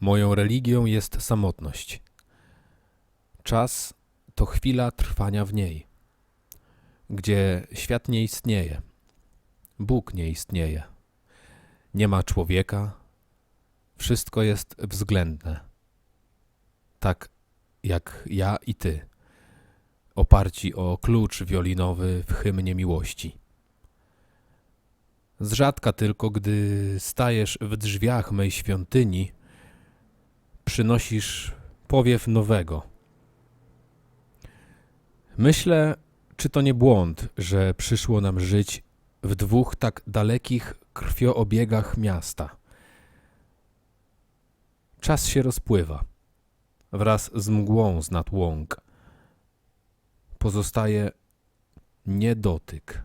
Moją religią jest samotność. Czas to chwila trwania w niej, gdzie świat nie istnieje, Bóg nie istnieje, nie ma człowieka, wszystko jest względne, tak jak ja i ty, oparci o klucz wiolinowy w hymnie miłości. Zrzadka tylko, gdy stajesz w drzwiach mej świątyni, przynosisz powiew nowego. Myślę, czy to nie błąd, że przyszło nam żyć w dwóch tak dalekich krwioobiegach miasta. Czas się rozpływa. Wraz z mgłą z nad łąk pozostaje niedotyk.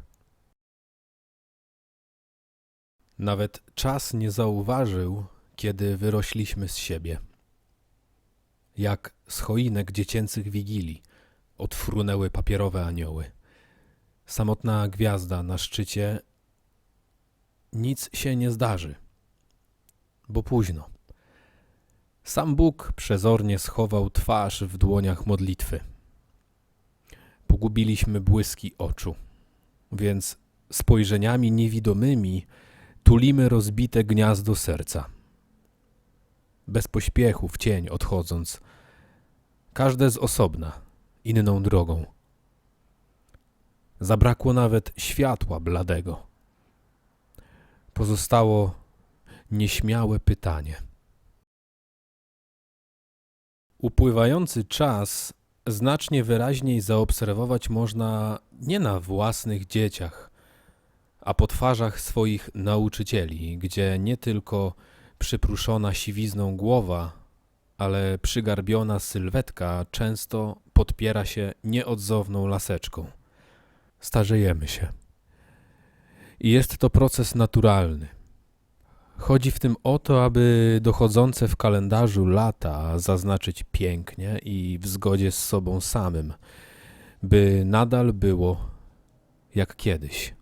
Nawet czas nie zauważył, kiedy wyrośliśmy z siebie. Jak z choinek dziecięcych wigilii odfrunęły papierowe anioły. Samotna gwiazda na szczycie. Nic się nie zdarzy, bo późno. Sam Bóg przezornie schował twarz w dłoniach modlitwy. Pogubiliśmy błyski oczu, więc spojrzeniami niewidomymi tulimy rozbite gniazdo serca. Bez pośpiechu w cień odchodząc, każde z osobna, inną drogą. Zabrakło nawet światła bladego. Pozostało nieśmiałe pytanie. Upływający czas znacznie wyraźniej zaobserwować można nie na własnych dzieciach, a po twarzach swoich nauczycieli, gdzie nie tylko przypruszona siwizną głowa, ale przygarbiona sylwetka często podpiera się nieodzowną laseczką. Starzejemy się. I jest to proces naturalny. Chodzi w tym o to, aby dochodzące w kalendarzu lata zaznaczyć pięknie i w zgodzie z sobą samym, by nadal było jak kiedyś.